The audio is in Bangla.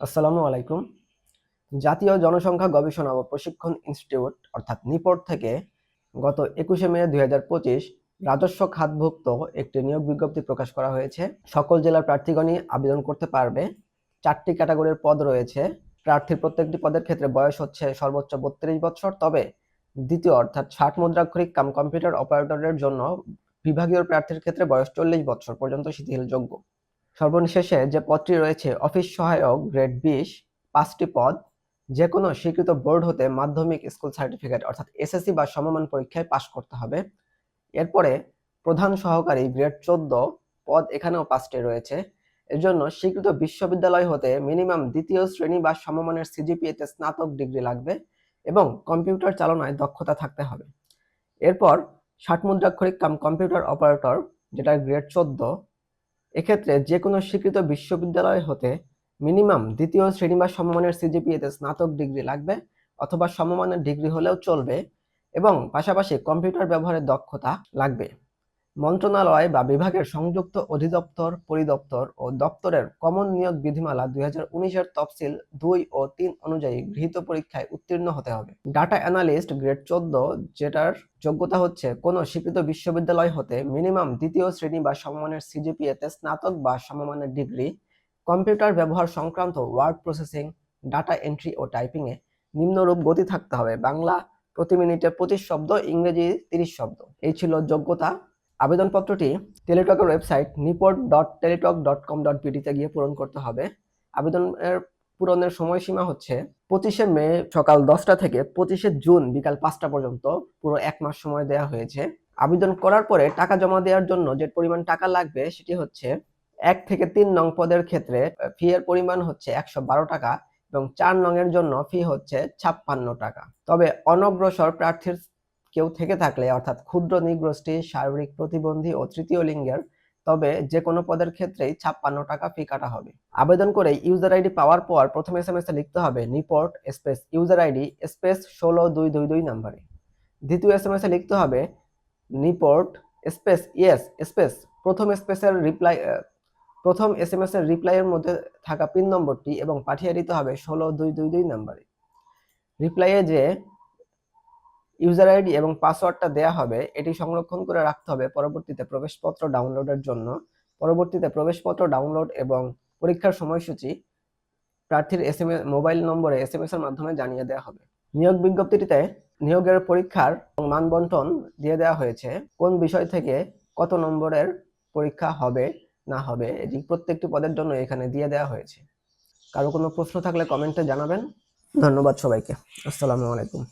আসসালামু আলাইকুম। জাতীয় জনসংখ্যা গবেষণা ও প্রশিক্ষণ ইনস্টিটিউট, অর্থাৎ নিপট থেকে গত একুশে মে দু হাজার পঁচিশ রাজস্ব খাতভুক্ত একটি নিয়োগ বিজ্ঞপ্তি প্রকাশ করা হয়েছে। সকল জেলার প্রার্থীগণই আবেদন করতে পারবে। চারটি ক্যাটাগরির পদ রয়েছে। প্রার্থীর প্রত্যেকটি পদের ক্ষেত্রে বয়স হচ্ছে সর্বোচ্চ বত্রিশ বছর, তবে দ্বিতীয়, অর্থাৎ ষাট মুদ্রাক্ষরিক কাম কম্পিউটার অপারেটরের জন্য বিভাগীয় প্রার্থীর ক্ষেত্রে বয়স চল্লিশ বছর পর্যন্ত শিথিলযোগ্য। সর্বশেষে যে পদটি রয়েছে, অফিস সহায়ক গ্রেড বিশ, পাঁচটি পদ যে কোনো স্বীকৃত বোর্ড হতে মাধ্যমিক স্কুল সার্টিফিকেট, অর্থাৎ এসএসসি বা সমমান পরীক্ষায় পাশ করতে হবে। এরপরে প্রধান সহকারী গ্রেড চোদ্দ পদ এখানেও পাঁচটি রয়েছে। এর জন্য স্বীকৃত বিশ্ববিদ্যালয় হতে মিনিমাম দ্বিতীয় শ্রেণি বা সমমানের সিজিপিএতে স্নাতক ডিগ্রি লাগবে এবং কম্পিউটার চালনায় দক্ষতা থাকতে হবে। এরপর ষাট মুদ্রাক্ষরিক কাম কম্পিউটার অপারেটর যেটা গ্রেড চোদ্দ এক্ষেত্রে যে কোনো স্বীকৃত বিশ্ববিদ্যালয় হতে মিনিমাম দ্বিতীয় শ্রেণি বা সমমানের সিজিপিএতে স্নাতক ডিগ্রি লাগবে অথবা সমমানের ডিগ্রি হলেও চলবে এবং পাশাপাশি কম্পিউটার ব্যবহারের দক্ষতা লাগবে। মন্ত্রণালয় বা বিভাগের সংযুক্ত অধিদপ্তর, পরিদপ্তর ও দপ্তরের কমন নিয়োগ বিধিমালা দুই হাজার উনিশের তফসিল দুই ও তিন অনুযায়ী গৃহীত পরীক্ষায় উত্তীর্ণ হতে হবে। ডাটা অ্যানালিস্ট গ্রেড চোদ্দ, যেটার যোগ্যতা হচ্ছে কোনো স্বীকৃত বিশ্ববিদ্যালয় হতে মিনিমাম দ্বিতীয় শ্রেণি বা সমমানের সিজিপিএতে স্নাতক বা সমমানের ডিগ্রি, কম্পিউটার ব্যবহার সংক্রান্ত ওয়ার্ড প্রসেসিং, ডাটা এন্ট্রি ও টাইপিংয়ে নিম্নরূপ গতি থাকতে হবে। বাংলা প্রতি মিনিটে পঁচিশ শব্দ, ইংরেজি তিরিশ শব্দ। এই ছিল যোগ্যতা। আবেদনপত্রটি টেলিটকের website NIPORT dot Teletalk dot com dot বিডিতে গিয়ে পূরণ করতে হবে। আবেদনের পূরণের সময়সীমা হচ্ছে পঁচিশে মে সকাল দশটা থেকে পঁচিশে জুন বিকাল পাঁচটা পর্যন্ত। পুরো এক মাস সময় দেওয়া হয়েছে। আবেদন করার পরে টাকা জমা দেওয়ার জন্য যে পরিমাণ টাকা লাগবে সেটি হচ্ছে এক থেকে তিন নং পদের ক্ষেত্রে ফি এর পরিমাণ হচ্ছে একশো বারো টাকা এবং চার নং এর জন্য ফি হচ্ছে ছাপ্পান্ন টাকা। তবে অনগ্রসর প্রার্থীর কেউ থেকে থাকলে, অর্থাৎ ক্ষুদ্র নিগ্রষ্টি শারীরিক প্রতিবন্ধী ও তৃতীয় লিঙ্গের, তবে যে কোনো পদের ক্ষেত্রেই ছাপ্পান্ন টাকা ফি কাটা হবে। আবেদন করে ইউজার আইডি পাওয়ার পর প্রথম এস এম এস লিখতে হবে NIPORT space user ID space ষোলো দুই দুই দুই নাম্বারে। দ্বিতীয় এস এম এস লিখতে হবে নিপোর্ট স্পেস ইয়েস স্পেস প্রথম স্পেসের রিপ্লাই প্রথম এস এম এস এর রিপ্লাইয়ের মধ্যে থাকা পিন নম্বরটি এবং পাঠিয়ে দিতে হবে ষোলো দুই দুই দুই নাম্বারে। রিপ্লাইয়ে যে ইউজার আইডি এবং পাসওয়ার্ডটা দেয়া হবে, এটি সংরক্ষণ করে রাখতে হবে পরবর্তীতে প্রবেশপত্র ডাউনলোডের জন্য। পরবর্তীতে প্রবেশপত্র ডাউনলোড এবং পরীক্ষার সময়সূচি প্রার্থীর এস এম মোবাইল নম্বরে এস এম এস এর মাধ্যমে জানিয়ে দেওয়া হবে। নিয়োগ বিজ্ঞপ্তিটিতে নিয়োগের পরীক্ষার মান বন্টন দিয়ে দেওয়া হয়েছে, কোন বিষয় থেকে কত নম্বরের পরীক্ষা হবে, না হবে, এটি প্রত্যেকটি পদের জন্য এখানে দিয়ে দেওয়া হয়েছে। কারও কোনো প্রশ্ন থাকলে কমেন্টে জানাবেন। ধন্যবাদ সবাইকে। আসসালামু আলাইকুম।